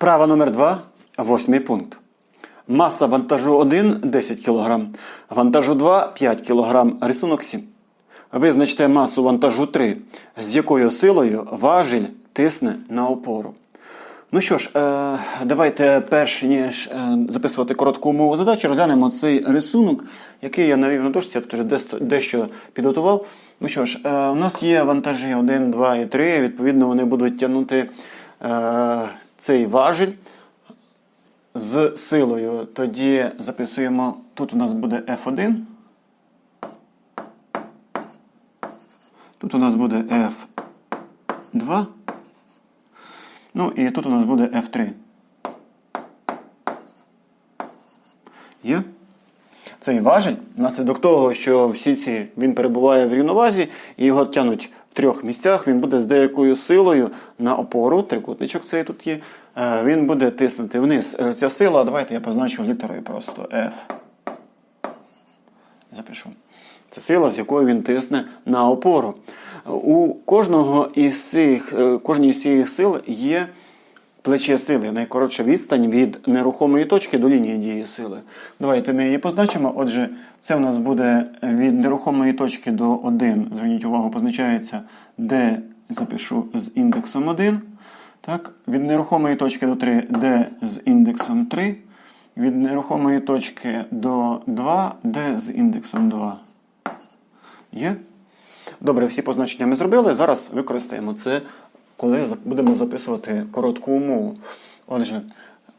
Вправа номер 2, восьмий пункт. Маса вантажу 1 10 кг, вантажу 2 5 кг, рисунок 7. Визначте масу вантажу 3, з якою силою важіль тисне на опору. Ну що ж, е, давайте перш ніж е, записувати коротку умову задачі, розглянемо цей рисунок, який я навів на дошці, я тут вже дещо підготував. Ну що ж, е, у нас є вантажі 1, 2 і 3, відповідно, вони будуть тягнути цей важіль з силою. Тоді записуємо, тут у нас буде F1. Тут у нас буде F2. Ну і тут у нас буде F3. Є? Цей важіль, внаслідок того, що всі ці він перебуває в рівновазі і його тянуть трьох місцях, він буде з деякою силою на опору, трикутничок цей тут є, е, він буде тиснути вниз. Е, Ця сила, давайте я позначу літерою просто F. Запишу. Це сила, з якою він тисне на опору. У кожного із цих, е, кожній з цих сил є плече сили, найкоротша відстань від нерухомої точки до лінії дії сили. Давайте ми її позначимо. Отже, це у нас буде від нерухомої точки до 1. Зверніть увагу, позначається D, запишу з індексом 1. Так, від нерухомої точки до 3 D з індексом 3. Від нерухомої точки до 2 D з індексом 2. Є? Добре, всі позначення ми зробили. Зараз використаємо це, коли будемо записувати коротку умову. Отже,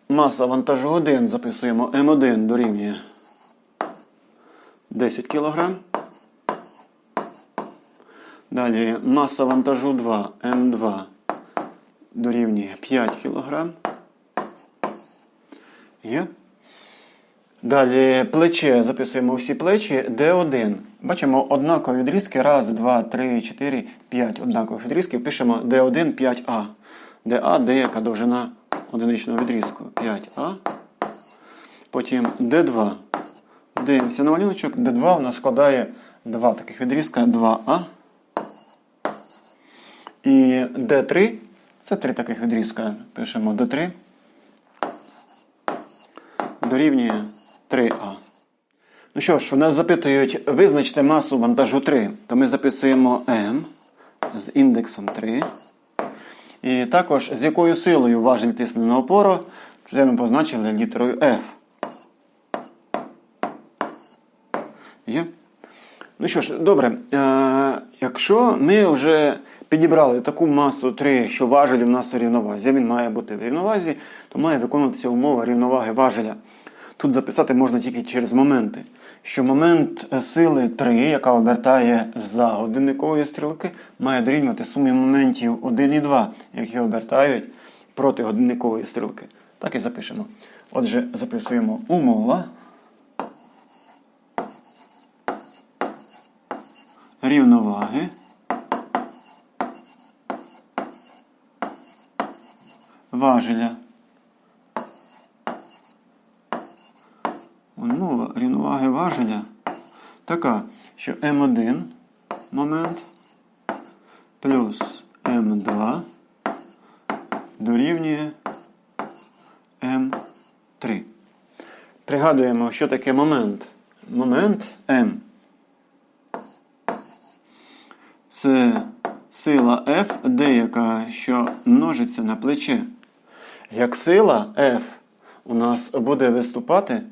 маса вантажу 1 записуємо М1 дорівнює 10 кг. Далі маса вантажу 2 М2 дорівнює 5 кг. Є? Далі плече записуємо всі плечі D1. Бачимо однакові відрізки. Раз, два, три, чотири, п'ять однакових відрізків. Пишемо D1 5А. DA деяка довжина одиничного відрізку. 5А. Потім D2. Дивимося на малюночок. D2 у нас складає два таких відрізка 2А. І D3 це три таких відрізка. Пишемо D3 дорівнює 3А. Ну що ж, у нас запитують, визначте масу вантажу 3. То ми записуємо М з індексом 3. І також з якою силою важіль тисне на опору, це ми позначили літерою F. Є? Ну що ж, добре. Е, якщо ми вже підібрали таку масу 3, що важель у нас у рівновазі, він має бути в рівновазі, то має виконуватися умова рівноваги важеля. Тут записати можна тільки через моменти. Що момент е, сили 3, яка обертає за годинникової стрілки, має дорівнювати сумі моментів 1 і 2, які обертають проти годинникової стрілки. Так і запишемо. Отже, записуємо умова. рівноваги важеля. Умова рівноваги важеля така, що М1 момент плюс М2 дорівнює М3. Пригадуємо, що таке момент. Момент М це сила F деяка, що множиться на плече. Як сила F у нас буде виступати,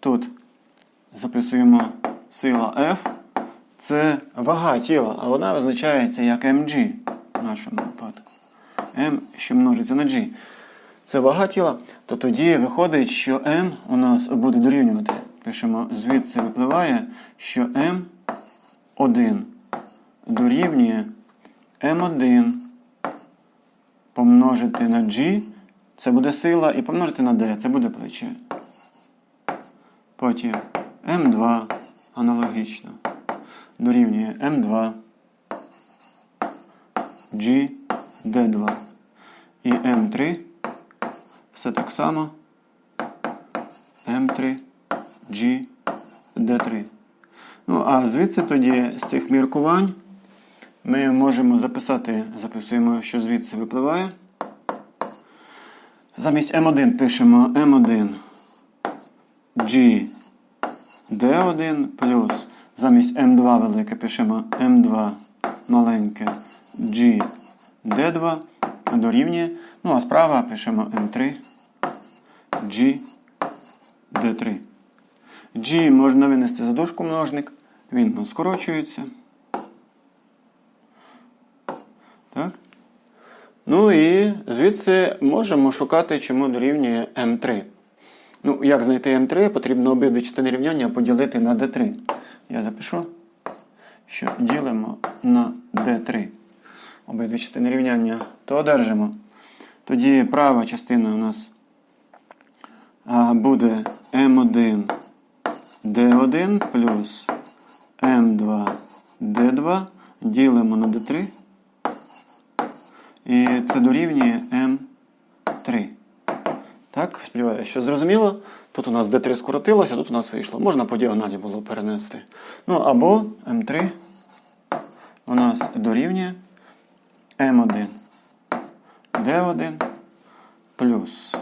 тут записуємо сила F, це вага тіла, а вона визначається як mg в нашому випадку. M, що множиться на G. Це вага тіла, то тоді виходить, що M у нас буде дорівнювати. Пишемо, звідси випливає, що M1 дорівнює М1 помножити на G, це буде сила, і помножити на D, це буде плече. Потім М2 аналогічно дорівнює М2, G, D2 і М3 все так само М3, G, D3. Ну, а звідси тоді з цих міркувань ми можемо записати, записуємо, що звідси випливає. Замість М1 пишемо М1 G D1 плюс замість М2 велике пишемо М2 маленьке G D2 дорівнює. Ну а справа пишемо М3 G D3. G можна винести за дужку множник. Він скорочується. Так. Ну і звідси можемо шукати, чому дорівнює М3. Ну, як знайти М3, потрібно обидві частини рівняння поділити на D3. Я запишу, що ділимо на D3. Обидві частини рівняння, то одержимо. Тоді права частина у нас буде М1 D1 плюс М2 D2 ділимо на D3. І це дорівнює М3. Так, сподіваюся, що зрозуміло. Тут у нас D3 скоротилося, тут у нас вийшло. Можна по діагоналі було перенести. Ну, або М3 у нас дорівнює М1 D1 плюс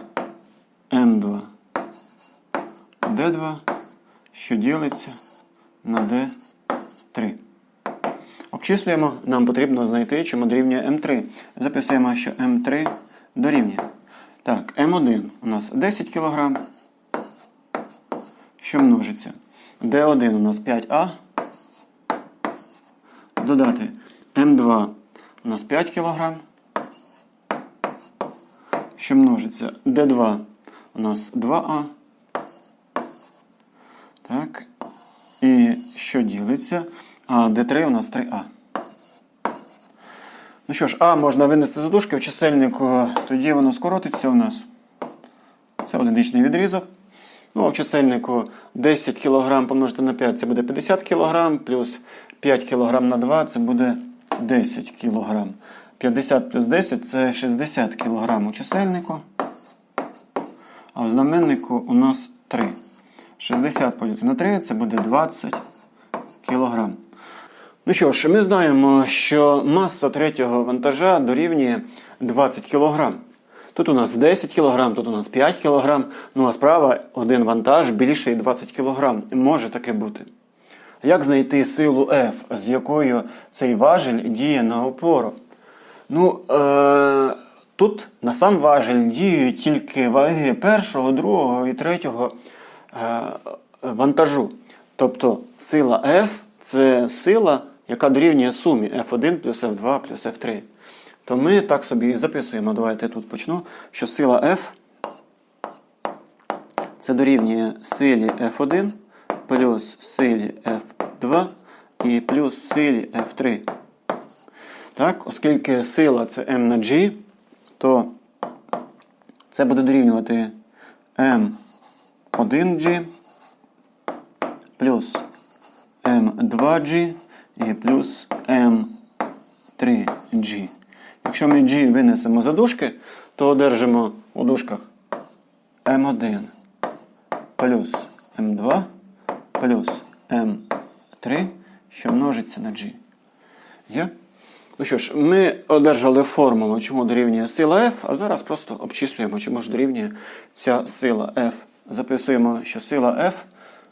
М2 D2, що ділиться на D3. Обчислюємо, нам потрібно знайти, чому дорівнює М3. Записуємо, що М3 дорівнює. Так, М1 у нас 10 кг, що множиться. Д1 у нас 5А. Додати М2 у нас 5 кг, що множиться. Д2 у нас 2А. Так. І що ділиться? А D3 у нас 3А. Ну що ж, А можна винести за дужки в чисельнику, тоді воно скоротиться у нас. Це одиничний відрізок. Ну, а в чисельнику 10 кг помножити на 5 це буде 50 кг, плюс 5 кг на 2 це буде 10 кг. 50 плюс 10 це 60 кг у чисельнику. А в знаменнику у нас 3. 60 поділити на 3 це буде 20 кг. Ну що ж, ми знаємо, що маса третього вантажа дорівнює 20 кг. Тут у нас 10 кг, тут у нас 5 кг. Ну а справа один вантаж більший 20 кг. Може таке бути. Як знайти силу F, з якою цей важель діє на опору? Ну, е- тут на сам важель діють тільки ваги першого, другого і третього е- вантажу. Тобто сила F це сила, яка дорівнює сумі F1 плюс F2 плюс F3. То ми так собі і записуємо. Давайте тут почну, що сила F це дорівнює силі F1 плюс силі F2 і плюс силі F3. Так, оскільки сила це M на G, то це буде дорівнювати M1G плюс M2G і плюс M3G. Якщо ми G винесемо за дужки, то одержимо у дужках M1 плюс M2 плюс M3, що множиться на G. Є? Ну що ж, ми одержали формулу, чому дорівнює сила F, а зараз просто обчислюємо, чому ж дорівнює ця сила F. Записуємо, що сила F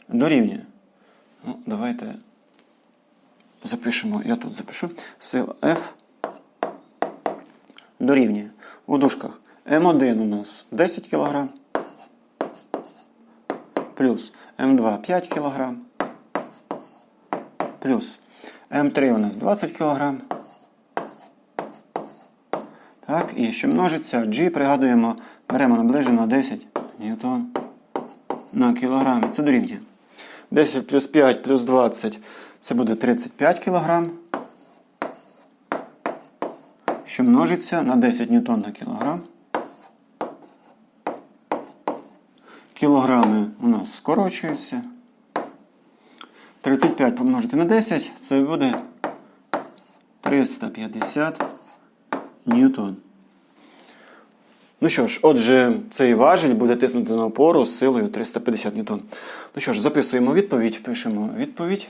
дорівнює. Ну, давайте запишемо, я тут запишу. Сила F дорівнює. У дужках М1 у нас 10 кг, плюс М2 5 кг, плюс М3 у нас 20 кг. Так, і що множиться, G пригадуємо, беремо наближено 10 ньютон на кілограм. Це дорівнює. 10 плюс 5 плюс 20 це буде 35 кг. Що множиться на 10 ньютон на кілограм. Кілограми у нас скорочуються. 35 помножити на 10 це буде 350 ньютон. Ну що ж, отже, цей важіль буде тиснути на опору з силою 350 ньютон. Ну що ж, записуємо відповідь, пишемо відповідь.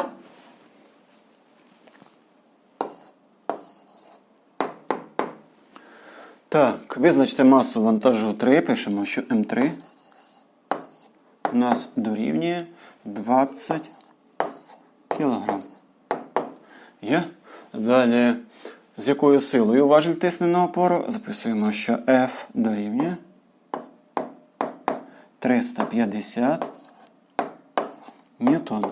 Так, визначте масу вантажу 3. Пишемо, що М3 у нас дорівнює 20 кг. Є. Далі, з якою силою важіль тисне на опору? Записуємо, що F дорівнює 350 ньютон.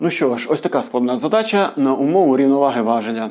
Ну що ж, ось така складна задача на умову рівноваги важеля.